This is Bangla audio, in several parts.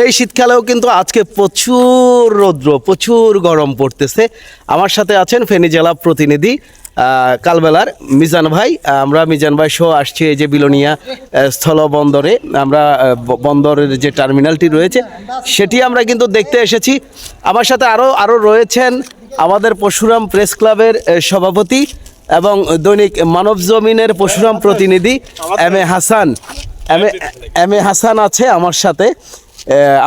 এই শীতকালেও কিন্তু আজকে প্রচুর রৌদ্র প্রচুর গরম পড়তেছে। আমার সাথে আছেন ফেনী জেলা প্রতিনিধি কালবেলার মিজান ভাই। আমরা মিজান ভাই শো আসছি এই যে বিলোনিয়া আহ, স্থল বন্দরে আমরা বন্দরের যে টার্মিনালটি রয়েছে সেটি আমরা কিন্তু দেখতে এসেছি। আমার সাথে আরও আরও রয়েছেন আমাদের পরশুরাম প্রেস ক্লাবের সভাপতি এবং দৈনিক মানব জমিনের পরশুরাম প্রতিনিধি M A Hasan. M A- Hasan আছে আমার সাথে।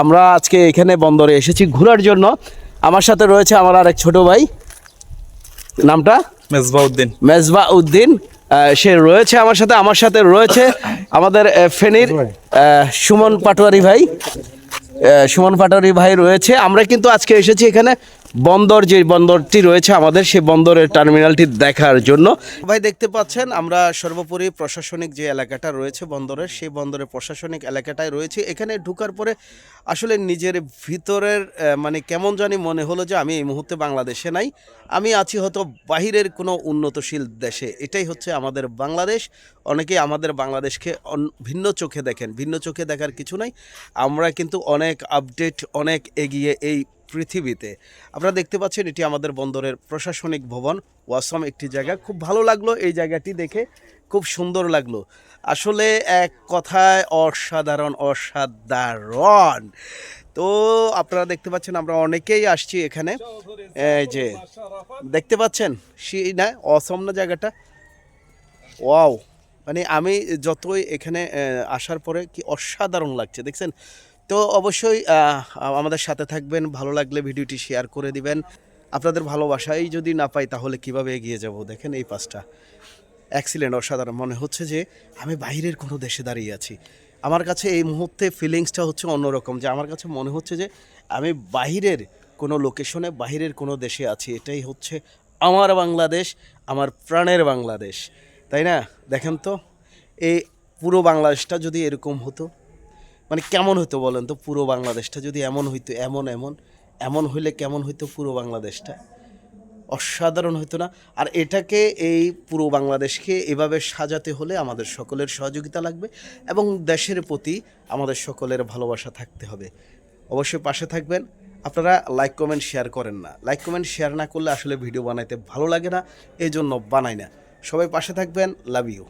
আমরা আজকে এখানে বন্দরে এসেছি ঘোরার জন্য। আমার সাথে রয়েছে আমার আর এক ছোট ভাই। নামটা? মেজবাউদ্দিন। মেজবা উদ্দিন সে রয়েছে আমার সাথে আমার সাথে রয়েছে আমাদের ফেনীর সুমন পাটোয়ারি ভাই। সুমন পাটোয়ারি ভাই রয়েছে। আমরা কিন্তু আজকে এসেছি এখানে বন্দর, যে বন্দরটি রয়েছে আমাদের সেই বন্দরের টার্মিনালটি দেখার জন্য। ভাই, দেখতে পাচ্ছেন, আমরা সর্বোপরি প্রশাসনিক যে এলাকাটা রয়েছে বন্দরের, সেই বন্দরের প্রশাসনিক এলাকাটায় রয়েছে। এখানে ঢুকার পরে আসলে নিজের ভিতরের মানে কেমন জানি মনে হলো যে আমি এই মুহূর্তে বাংলাদেশে নাই। আমি আছি হয়তো বাহিরের কোনো উন্নতশীল দেশে। এটাই হচ্ছে আমাদের বাংলাদেশ। অনেকেই আমাদের বাংলাদেশকে ভিন্ন চোখে দেখেন। ভিন্ন চোখে দেখার কিছু নাই। আমরা কিন্তু অনেক আপডেট অনেক এগিয়ে এই পৃথিবীতে। আপনারা দেখতে পাচ্ছেন, এটি আমাদের বন্দরের প্রশাসনিক ভবন। ওয়াসম একটি জায়গা। খুব ভালো লাগল এই জায়গাটি দেখে। খুব সুন্দর লাগল। আসলে এক কথায় অসাধারণ অসাধারণ। তো আপনারা দেখতে পাচ্ছেন, আমরা অনেকেই আসছি এখানে। এই যে, দেখতে পাচ্ছেন? সেই না অসম না জায়গাটা? ওয়াও! মানে আমি যতই এখানে আসার পরে কি অসাধারণ লাগছে। দেখছেন? তো অবশ্যই আমাদের সাথে থাকবেন, ভালো লাগলে ভিডিওটি শেয়ার করে দিবেন। আপনাদের ভালোবাসাই যদি না পাই, তাহলে কীভাবে এগিয়ে যাব? দেখেন এই পাঁচটা অ্যাক্সিডেন্ট অসাধারণ। মনে হচ্ছে যে আমি বাইরের কোনো দেশে দাঁড়িয়ে আছি। আমার কাছে এই মুহূর্তে ফিলিংসটা হচ্ছে অন্যরকম। যে আমার কাছে মনে হচ্ছে যে আমি বাইরের কোনো লোকেশনে বাইরের কোনো দেশে আছি। এটাই হচ্ছে আমার বাংলাদেশ, আমার প্রাণের বাংলাদেশ। তাই না? দেখেন তো, এই পুরো বাংলাদেশটা যদি এরকম হতো মানে কেমন হতো বলেন তো পুরো বাংলাদেশটা? যদি এমন হইতো, এমন এমন এমন হইলে কেমন হইতো পুরো বাংলাদেশটা? অসাধারণ হতো না। আর এটাকে এই পুরো বাংলাদেশকে এভাবে সাজাতে হলে আমাদের সকলের সহযোগিতা লাগবে এবং দেশের প্রতি আমাদের সকলের ভালোবাসা থাকতে হবে। অবশ্যই পাশে থাকবেন। আপনারা লাইক কমেন্ট শেয়ার করেন না। লাইক কমেন্ট শেয়ার না করলে আসলে ভিডিও বানাইতে ভালো লাগে না এই জন্য বানাই না। সবাই পাশে থাকবেন। Love you